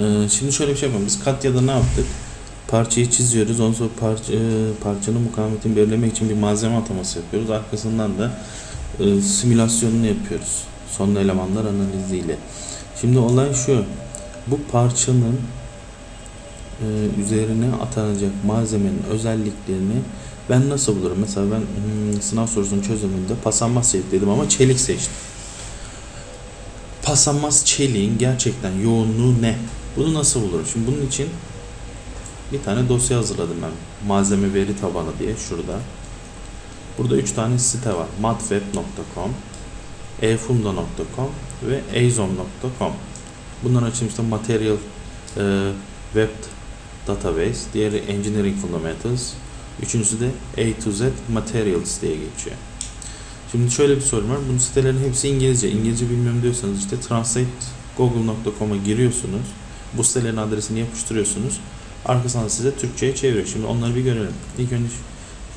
Ee, şimdi şöyle bir şey yapalım. Biz Katya'da ne yaptık? Parçayı çiziyoruz. Ondan sonra parça, e, parçanın mukavemetini belirlemek için bir malzeme ataması yapıyoruz. Arkasından da e, simülasyonunu yapıyoruz. Son elemanlar analiziyle. Şimdi olay şu. Bu parçanın e, üzerine atanacak malzemenin özelliklerini ben nasıl bulurum? Mesela ben hmm, sınav sorusunu çözümünde paslanmaz çelik dedim ama çelik seçtim. Paslanmaz çeliğin gerçekten yoğunluğu ne? Bunu nasıl bulurum? Şimdi bunun için bir tane dosya hazırladım ben. Malzeme veri tabanı diye şurada. Burada 3 tane site var. matweb.com, efunda.com ve azom.com. Bunların açılmışta Material e, Web Database, diğeri Engineering Fundamentals, üçüncüsü de A to Z Materials diye geçiyor. Şimdi şöyle bir sorum var. Bu sitelerin hepsi İngilizce. İngilizce bilmiyorum diyorsanız işte translategoogle.com'a giriyorsunuz. Bu sitelerin adresini yapıştırıyorsunuz. Arkasından size Türkçe'ye çeviriyor. Şimdi onları bir görelim. İlk önce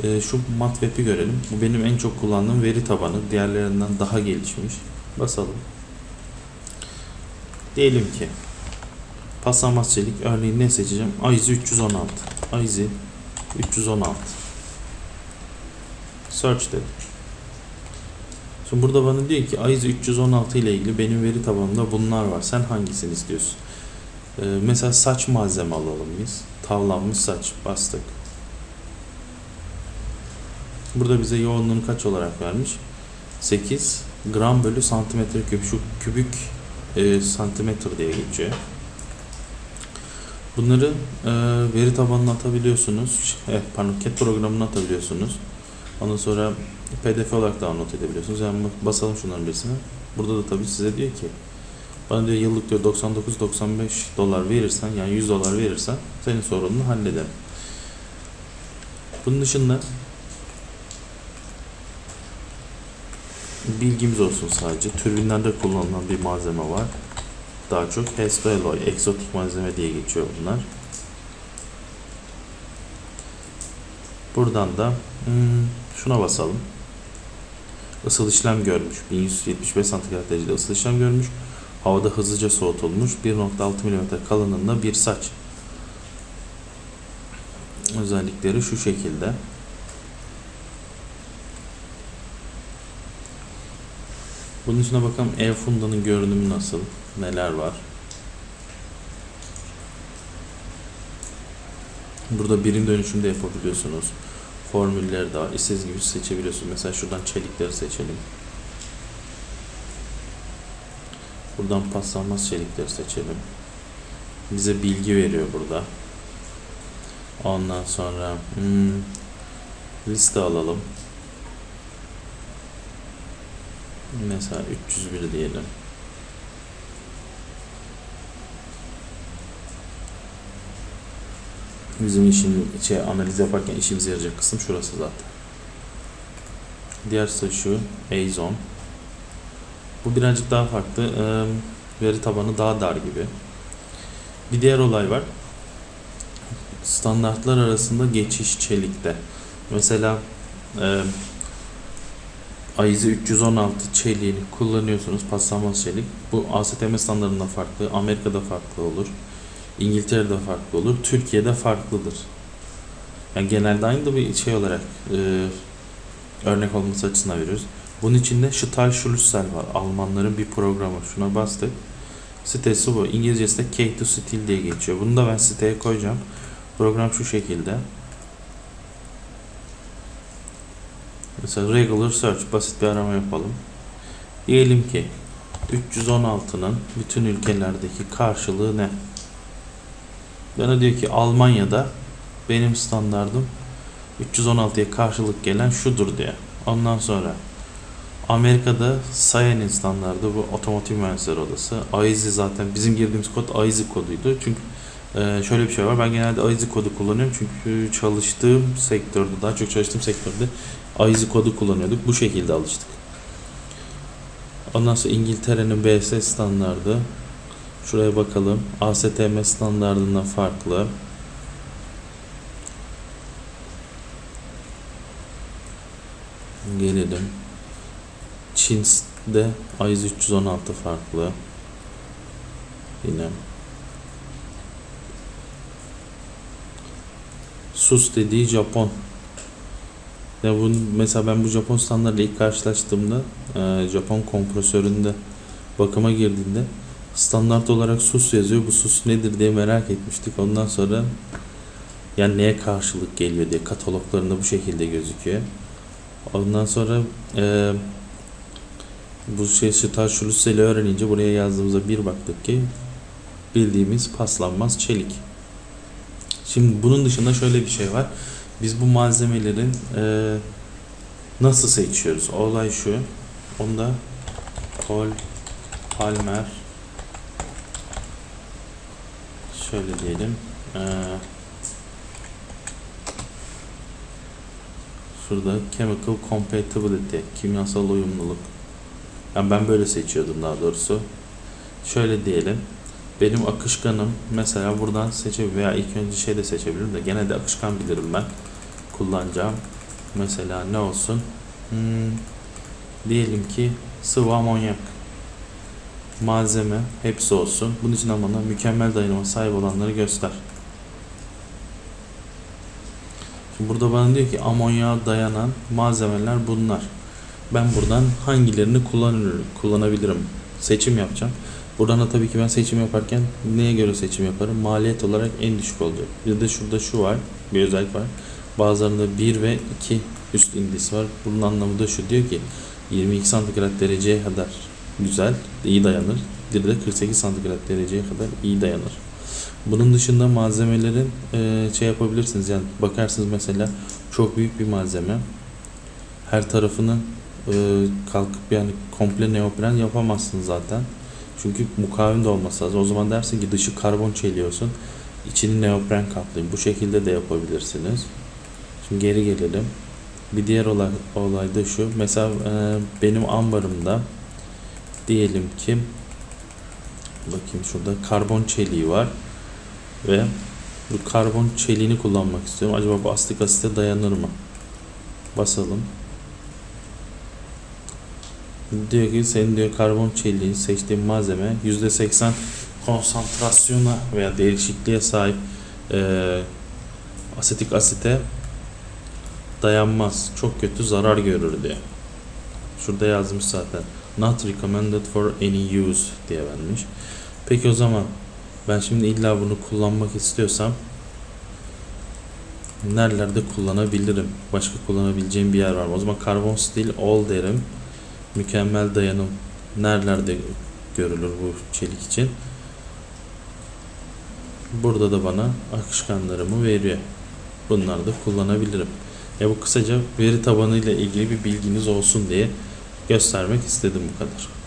e, şu MATLAB'i görelim. Bu benim en çok kullandığım veri tabanı. Diğerlerinden daha gelişmiş. Basalım. Diyelim ki paslanmaz çelik. Örneğin ne seçeceğim? Aizi 316. Aizi 316. Search dedim. Şimdi burada bana diyor ki Aizi 316 ile ilgili benim veri tabanımda bunlar var. Sen hangisini istiyorsun? Ee, mesela saç malzeme alalım biz. Tavlanmış saç bastık. Burada bize yoğunluğunu kaç olarak vermiş? 8 gram bölü santimetre küp. Şu kübük e, santimetre diye geçiyor. Bunları e, veri tabanına atabiliyorsunuz. Evet, pardon, CAD programına atabiliyorsunuz. Ondan sonra PDF olarak download edebiliyorsunuz. Yani basalım şunların birisine. Burada da tabii size diyor ki bana diyor yıllık diyor 99-95 dolar verirsen yani 100 dolar verirsen senin sorununu hallederim. Bunun dışında bilgimiz olsun sadece. Türbinlerde kullanılan bir malzeme var. Daha çok Hestoaloy, egzotik malzeme diye geçiyor bunlar. Buradan da hmm, şuna basalım. Isıl işlem görmüş. 1175 santigrat derecede ısıl işlem görmüş. Havada hızlıca soğutulmuş. 1.6 mm kalınlığında bir saç. Özellikleri şu şekilde. Bunun içine bakalım ev fundanın görünümü nasıl? Neler var? Burada birim dönüşümde yapabiliyorsunuz. Formülleri de var. İstediğiniz gibi seçebiliyorsunuz. Mesela şuradan çelikleri seçelim. Buradan paslanmaz çelikleri seçelim. Bize bilgi veriyor burada. Ondan sonra hmm, liste alalım. Mesela 301 diyelim. Bizim işin şey, analiz yaparken işimize yarayacak kısım şurası zaten. Diğer sayı şu Azon. Bu birazcık daha farklı. Veri tabanı daha dar gibi. Bir diğer olay var. Standartlar arasında geçiş çelikte. Mesela e, AIZ 316 çeliğini kullanıyorsunuz. Paslanmaz çelik. Bu ASTM standartında farklı. Amerika'da farklı olur. İngiltere'de farklı olur. Türkiye'de farklıdır. Yani genelde aynı da bir şey olarak e, örnek olması açısından veriyoruz. Bunun içinde Stahlschlusssel var. Almanların bir programı. Şuna bastık. Sitesi bu. İngilizcesi de K to Steel diye geçiyor. Bunu da ben siteye koyacağım. Program şu şekilde. Mesela regular search basit bir arama yapalım. Diyelim ki 316'nın bütün ülkelerdeki karşılığı ne? Bana diyor ki Almanya'da benim standardım 316'ya karşılık gelen şudur diye. Ondan sonra Amerika'da Sayan'in standardı bu otomotiv mühendisleri odası. AISI zaten bizim girdiğimiz kod AISI koduydu. Çünkü e, şöyle bir şey var. Ben genelde AISI kodu kullanıyorum. Çünkü çalıştığım sektörde, daha çok çalıştığım sektörde AISI kodu kullanıyorduk. Bu şekilde alıştık. Ondan sonra İngiltere'nin BS standardı. Şuraya bakalım. ASTM standartından farklı. Gelelim. Çin'de ISO 316 farklı. Yine sus dediği Japon. Ya bunu mesela ben bu Japon standartla ilk karşılaştığımda e, Japon kompresöründe bakıma girdiğinde standart olarak sus yazıyor. Bu sus nedir diye merak etmiştik. Ondan sonra yani neye karşılık geliyor diye kataloglarında bu şekilde gözüküyor. Ondan sonra e, bu şey Starshulüssel'i öğrenince buraya yazdığımızda bir baktık ki bildiğimiz paslanmaz çelik. Şimdi bunun dışında şöyle bir şey var. Biz bu malzemelerin e, nasıl seçiyoruz? Olay şu. Onda Kol Palmer şöyle diyelim. E, şurada Chemical Compatibility kimyasal uyumluluk. Yani ben böyle seçiyordum daha doğrusu. Şöyle diyelim. Benim akışkanım mesela buradan seçebilirim veya ilk önce şey de seçebilirim de gene de akışkan bilirim ben kullanacağım. Mesela ne olsun? Hmm, diyelim ki sıvı amonyak malzeme hepsi olsun. Bunun için ama mükemmel dayanıma sahip olanları göster. Şimdi burada bana diyor ki amonyağa dayanan malzemeler bunlar. Ben buradan hangilerini kullanırım, kullanabilirim? Seçim yapacağım. Buradan da tabii ki ben seçim yaparken neye göre seçim yaparım? Maliyet olarak en düşük olacak. Bir de şurada şu var, bir özellik var. Bazılarında 1 ve 2 üst indis var. Bunun anlamı da şu diyor ki 22 santigrat dereceye kadar güzel, iyi dayanır. Bir de 48 santigrat dereceye kadar iyi dayanır. Bunun dışında malzemelerin e, şey yapabilirsiniz yani bakarsınız mesela çok büyük bir malzeme her tarafını e, kalkıp yani komple neopren yapamazsın zaten. Çünkü mukavim de olması lazım. O zaman dersin ki dışı karbon çeliyorsun. içini neopren kaplayın. Bu şekilde de yapabilirsiniz. Şimdi geri gelelim. Bir diğer olay, olay da şu. Mesela e, benim ambarımda diyelim ki bakayım şurada karbon çeliği var ve bu karbon çeliğini kullanmak istiyorum. Acaba bu astik asite dayanır mı? Basalım. Diyor ki senin diyor karbon çeliğin seçtiğin malzeme %80 konsantrasyona veya değişikliğe sahip e, asetik asite dayanmaz. Çok kötü zarar görür diye. Şurada yazmış zaten. Not recommended for any use diye vermiş. Peki o zaman ben şimdi illa bunu kullanmak istiyorsam nerelerde kullanabilirim? Başka kullanabileceğim bir yer var mı? O zaman karbon steel all derim. Mükemmel dayanım nerelerde görülür bu çelik için? Burada da bana akışkanlarımı veriyor. Bunları da kullanabilirim. Ya bu kısaca veri tabanı ile ilgili bir bilginiz olsun diye göstermek istedim bu kadar.